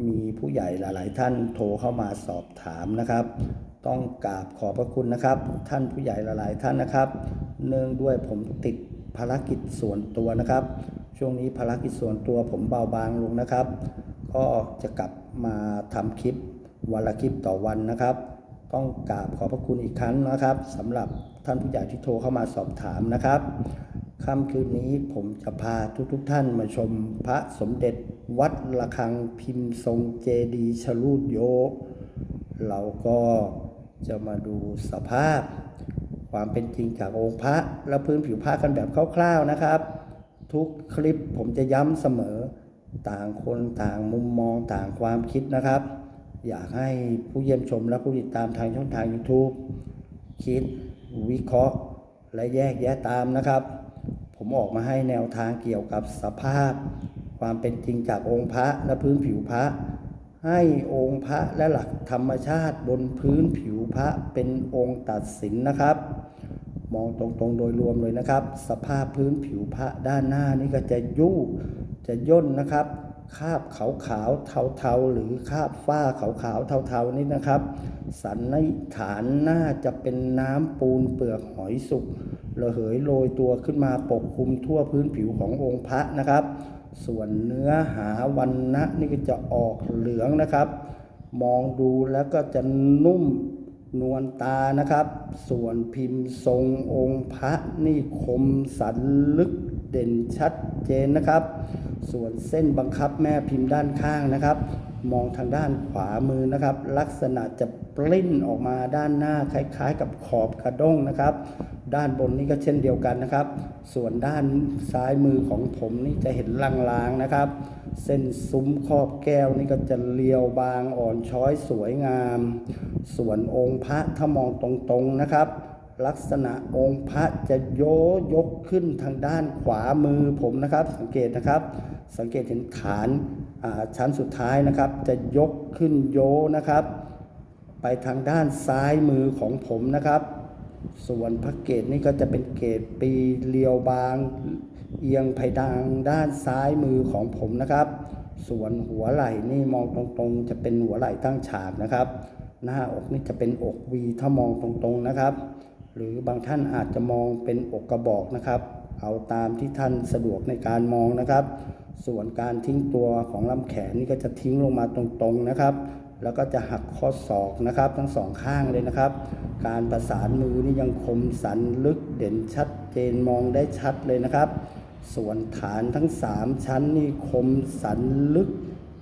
มีผู้ใหญ่หลาย ๆ ท่านโทรเข้ามาสอบถามนะครับ ต้องกราบขอบพระคุณนะครับ ท่านผู้ใหญ่หลาย ๆ ท่านนะครับ เนื่องด้วยผมติดภารกิจส่วนตัวนะครับ ช่วงนี้ภารกิจส่วนตัวผมเบาบางลงนะครับ ก็จะกลับมาทำคลิปวันละคลิปต่อวันนะครับ ต้องกราบขอบพระคุณอีกครั้งนะครับสำหรับท่านผู้ใหญ่ที่โทรเข้ามาสอบถามนะครับ ค่ำคืนนี้ผมจะพาทุกๆทท่านมาชมพระสมเด็จวัดระฆังพิมพ์ทรงเจดีชลูดโย เราก็จะมาดูสภาพ ความเป็นจริงจากองค์พระและพื้นผิวพระกันแบบคร่าวๆนะครับ ทุกคลิปผมจะย้ำเสมอต่างคนต่างมุมมองต่างความคิดนะครับ อยากให้ผู้เยี่ยมชมและผู้ติดตามทางช่องทาง YouTube คิดวิเคราะห์และแยกแยะตามนะครับ ผมออกมาให้แนวทางเกี่ยวกับสภาพ ความเป็นจริงจากองค์พระและพื้นผิวพระ ให้องค์พระและหลักธรรมชาติบนพื้นผิวพระเป็นองค์ตัดสินนะครับ มองตรงๆโดยรวมเลยนะครับ สภาพพื้นผิวพระด้านหน้านี่ก็จะยุ่จะย่นนะครับคาบขาวๆเทาๆ หรือคาบฝ้าขาวๆเทาๆนี่นะครับ สันนิษฐานน่าจะเป็นน้ำปูนเปลือกหอยสุก ระเหยโรยตัวขึ้นมาปกคลุมทั่วพื้นผิวขององค์พระนะครับ ส่วนเนื้อหาวันนะนี่ก็จะออกเหลืองนะครับ มองดูแล้วก็จะนุ่มนวลตานะครับ ส่วนพิมพ์ทรงองค์พระนี่คมสันลึกเด่นชัดเจนนะครับ ส่วนเส้นบังคับแม่พิมพ์ด้านข้างนะครับ มองทางด้านขวามือนะครับ ลักษณะจะปลิ้นออกมาด้านหน้าคล้าย ๆ กับขอบกระด้งนะครับ ด้านบนนี้ก็เช่นเดียวกันนะครับ ส่วนด้านซ้ายมือของผมนี่จะเห็นลางๆนะครับ เส้นซุ้มครอบแก้วนี่ก็จะเรียวบางอ่อนช้อยสวยงาม ส่วนองค์พระถ้ามองตรงๆนะครับลักษณะองค์พระจะโยยกขึ้นทางด้านขวามือผมนะครับ สังเกตนะครับ สังเกตเห็นฐาน ชั้นสุดท้ายนะครับจะยกขึ้นโยนะครับ ไปทางด้านซ้ายมือของผมนะครับ ส่วนพระเกตนี่ก็จะเป็นเกตปีเรียวบาง เอียงไปทางด้านซ้ายมือของผมนะครับ ส่วนหัวไหล่นี่มองตรงๆ จะเป็นหัวไหล่ตั้งฉากนะครับ หน้าอกนี่จะเป็นอกวีถ้ามองตรงๆนะครับ หรือบางท่านอาจจะมองเป็นอกกระบอกนะครับ เอาตามที่ท่านสะดวกในการมองนะครับ ส่วนการทิ้งตัวของลำแขนนี่ก็จะทิ้งลงมาตรงๆนะครับ แล้วก็จะหักข้อศอกนะครับ ทั้งสองข้างเลยนะครับ การประสานมือนี่ยังคมสันลึกเด่นชัดเจนมองได้ชัดเลยนะครับ ส่วนฐานทั้ง 3 ชั้นนี่คมสันลึก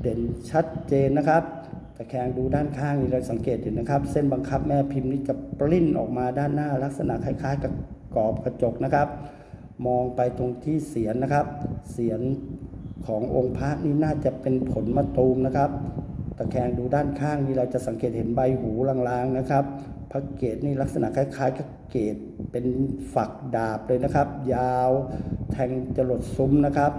เด่นชัดเจนนะครับตะแคงดูด้านข้างนี่เราสังเกตเห็นนะครับ เส้นบังคับแม่พิมพ์นี่จะปลิ้นออกมาด้านหน้า ลักษณะคล้ายๆ กับกรอบกระจกนะครับ มองไปตรงที่เสียนนะครับ เสียน ขององค์พระนี่น่าจะเป็นผลมะตูมนะครับ ตะแคงดูด้านข้างนี่เราจะสังเกตเห็นใบหูลางๆนะครับ พระเกตนี่ลักษณะคล้ายๆกับเกตเป็นฝักดาบเลยนะครับ ยาวแทงจรดซุ้มนะครับ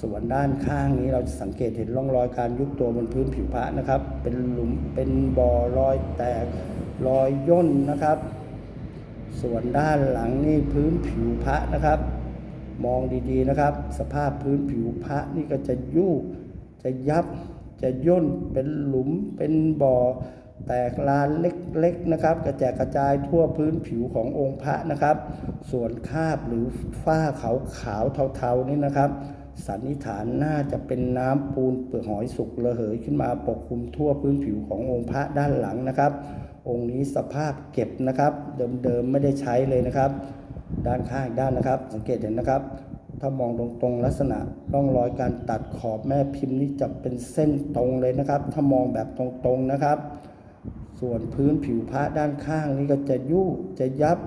ส่วนด้านข้างนี้เราจะสังเกตเห็นร่องรอยการยุบตัวบนพื้นผิวพระนะครับ เป็นหลุมเป็นบ่อรอยแตกรอยย่นนะครับ ส่วนด้านหลังนี่พื้นผิวพระนะครับ มองดีๆนะครับ สภาพพื้นผิวพระนี่ก็จะยุบจะยับจะย่นเป็นหลุมเป็นบ่อ แตกลานเล็กๆนะครับ กระจายกระจายทั่วพื้นผิวขององค์พระนะครับ ส่วนคาบหรือฝ้าขาวขาวๆเทาๆนี่นะครับสันนิษฐานน่าจะเป็นน้ำปูนเปลือกหอยสุกระเหยขึ้นมาปกคลุมทั่วพื้นผิวขององค์พระด้านหลังนะครับ องค์นี้สภาพเก็บนะครับ เดิมๆไม่ได้ใช้เลยนะครับ ด้านข้างอีกด้านนะครับ สังเกตเห็นนะครับ ถ้ามองตรงๆลักษณะร่องรอยการตัดขอบแม่พิมพ์นี่จะเป็นเส้นตรงเลยนะครับ ถ้ามองแบบตรงๆนะครับ ส่วนพื้นผิวพระด้านข้างนี่ก็จะยุจะยับ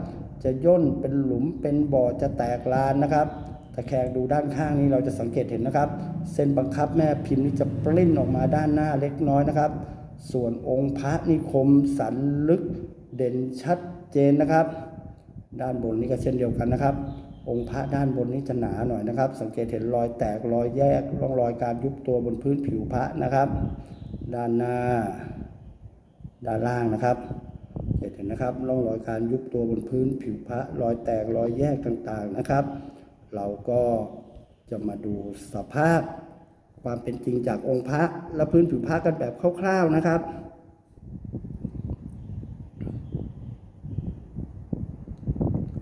จะย่นเป็นหลุมเป็นบ่อจะแตกลานนะครับตะตะแคงดูด้านข้างนี้เราจะสังเกตเห็นนะครับ เส้นบังคับแม่พิมพ์นี่จะปลิ้นออกมาด้านหน้าเล็กน้อยนะครับ ส่วนองค์พระนิคมสันลึกเด่นชัดเจนนะครับ ด้านบนนี้ก็เช่นเดียวกันนะครับ องค์พระด้านบนนี้จะหนาหน่อยนะครับ สังเกตเห็นรอยแตกรอยแยกร่องรอยการยุบตัวบนพื้นผิวพระนะครับ ด้านหน้า ด้านล่างนะครับเห็นนะครับร่องรอยการยุบตัวบนพื้นผิวพระรอยแตกรอยแยกต่างๆนะครับ เราก็จะมาดูสภาพความเป็นจริงจากองค์พระและพื้นผิวพระกันแบบคร่าวๆนะครับ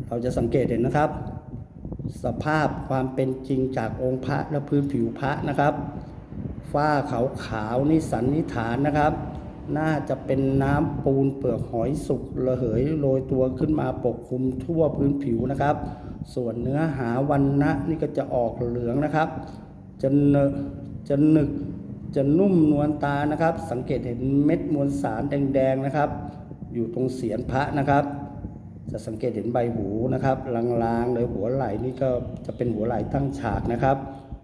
เราจะสังเกตเห็นนะครับ สภาพความเป็นจริงจากองค์พระและพื้นผิวพระนะครับ ฝ้าขาวขาวนี่สันนิฐานนะครับ น่าจะเป็นน้ำปูนเปลือกหอยสุกระเหยโรยตัวขึ้นมาปกคลุมทั่วพื้นผิวนะครับ ส่วนเนื้อหาวันนะนี่ก็จะออกเหลืองนะครับจะเนจะหนึกจะนุ่มนวลตานะครับ สังเกตเห็นเม็ดมวลสารแดงๆนะครับ อยู่ตรงเสียนพระนะครับ จะสังเกตเห็นใบหูนะครับลางๆเลยหัวไหล่นี่ก็จะเป็นหัวไหล่ตั้งฉากนะครับ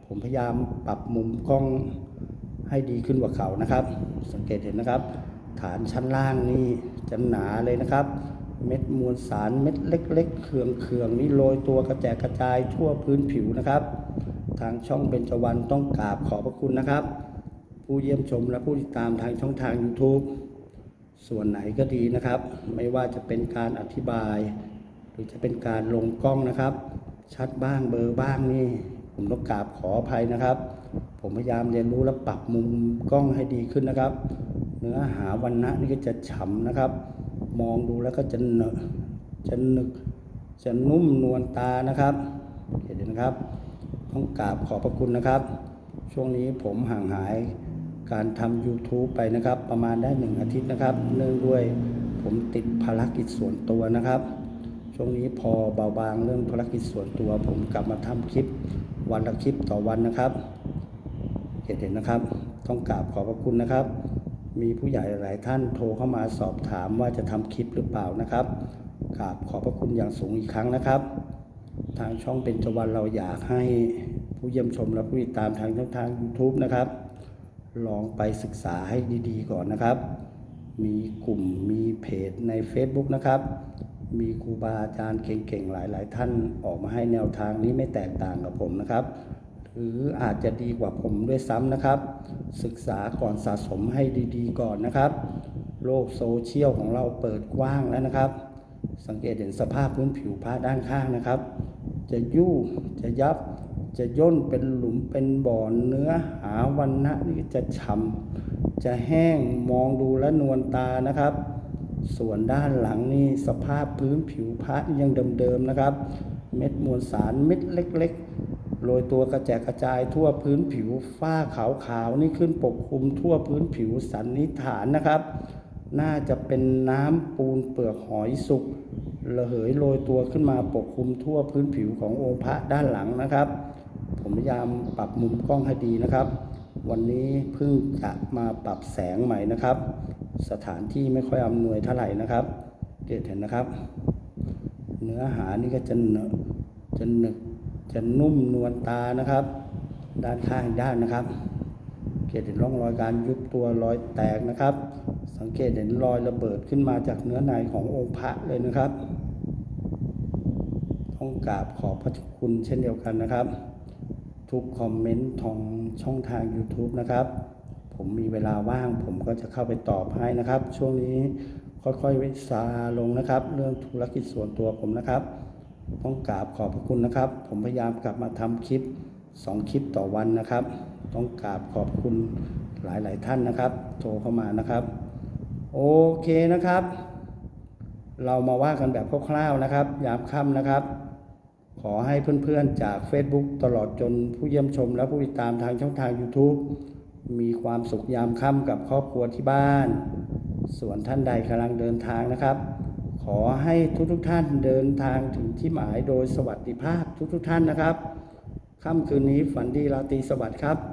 ผมพยายามปรับมุมกล้องให้ดีขึ้นกว่าเขานะครับ สังเกตเห็นนะครับ ฐานชั้นล่างนี่จะหนาเลยนะครับ เม็ดมวลสารเม็ดเล็ก ๆ เคืองๆนี่โรยตัวกระแจกกระจายทั่วพื้นผิวนะครับ ทางช่องเบญจวรรณต้องกราบขอบพระคุณนะครับ ผู้เยี่ยมชมและผู้ติดตามทางช่องทาง YouTube ส่วนไหนก็ดีนะครับ ไม่ว่าจะเป็นการอธิบาย หรือจะเป็นการลงกล้องนะครับ ชัดบ้างเบอร์บ้างนี่ ผมต้องกราบขออภัยนะครับ ผมพยายามเรียนรู้และปรับมุมกล้องให้ดีขึ้นนะครับ เนื้อหาวันนะนี่ก็จะฉ่ำนะครับ มองดูแล้วก็จะเนอะจะหนึกจะนุ่มนวลตานะครับเห็นไหมนะครับ ต้องกราบขอบพระคุณนะครับ ช่วงนี้ผมห่างหาย การทำ YouTube ไปนะครับ ประมาณได้หนึ่งอาทิตย์นะครับ เนื่องด้วยผมติดภารกิจส่วนตัวนะครับ ช่วงนี้พอเบาบางเรื่องภารกิจส่วนตัว ผมกลับมาทำคลิปวันละคลิปต่อวันนะครับเห็นเห็นนะครับ ต้องกราบขอบพระคุณนะครับ มีผู้ใหญ่หลายท่านโทรเข้ามาสอบถามว่าจะทำคลิปหรือเปล่านะครับกราบขอบพระคุณอย่างสูงอีกครั้งนะครับ ทางช่องเป็นจวันเราอยากให้ผู้เยี่ยมชมและผู้ติดตามทางช่องทาง YouTube นะครับ ลองไปศึกษาให้ดีๆก่อนนะครับ มีกลุ่มมีเพจใน Facebook นะครับ มีครูบาอาจารย์เก่งๆหลายๆ ท่านออกมาให้แนวทางนี้ไม่แตกต่างกับผมนะครับหรืออาจจะดีกว่าผมด้วยซ้ำนะครับ ศึกษาก่อนสะสมให้ดีๆ ก่อนนะครับ โลกโซเชียลของเราเปิดกว้างแล้วนะครับ สังเกตเห็นสภาพพื้นผิวพระด้านข้างนะครับ จะยู่จะยับ จะย่นเป็นหลุมเป็นบ่อเนื้อหาวันนะนี่จะฉ่ำจะแห้งมองดูและนวลตานะครับ ส่วนด้านหลังนี่สภาพพื้นผิวพระยังเดิมๆนะครับ เม็ดมวลสารเม็ดเล็กๆโรยตัวกระแจกกระจายทั่วพื้นผิวฝ้าขาวๆนี่ขึ้นปกคลุมทั่วพื้นผิวสันนิษฐานนะครับ น่าจะเป็นน้ำปูนเปลือกหอยสุกระเหยโรยตัวขึ้นมาปกคลุมทั่วพื้นผิวขององค์พระด้านหลังนะครับ ผมพยายามปรับมุมกล้องให้ดีนะครับ วันนี้เพิ่งจะมาปรับแสงใหม่นะครับ สถานที่ไม่ค่อยอำนวยเท่าไหร่นะครับเกตเห็นนะครับ เนื้อหานี่ก็จะเนอจะหนึกจะนุ่มนวลตานะครับ ด้านข้างด้านนะครับ เกตเห็นร่องรอยการยุบตัวรอยแตกนะครับ สังเกตเห็นรอยระเบิดขึ้นมาจากเนื้อในขององค์พระเลยนะครับต้องกราบขอบพระคุณเช่นเดียวกันนะครับ ทุกคอมเมนต์ทางช่องทาง YouTube นะครับ ผมมีเวลาว่าง ผมก็จะเข้าไปตอบให้นะครับ ช่วงนี้ค่อยๆวิซาลงนะครับ เรื่องธุรกิจส่วนตัวผมนะครับ ต้องกราบขอบพระคุณนะครับ ผมพยายามกลับมาทำคลิป 2 คลิปต่อวันนะครับ ต้องกราบขอบคุณหลายๆท่านนะครับ โทรเข้ามานะครับ โอเคนะครับ เรามาว่ากันแบบคร่าวๆนะครับ ยามค่ำนะครับ ขอให้เพื่อนๆจาก Facebook ตลอดจนผู้เยี่ยมชมและผู้ติดตามทางช่องทาง YouTube มีความสุขยามค่ำกับครอบครัวที่บ้าน ส่วนท่านใดกำลังเดินทางนะครับ ขอให้ทุกๆท่านเดินทางถึงที่หมายโดยสวัสดิภาพทุกๆท่านนะครับค่ำคืนนี้ฝันดีราตรีสวัสดิ์ครับ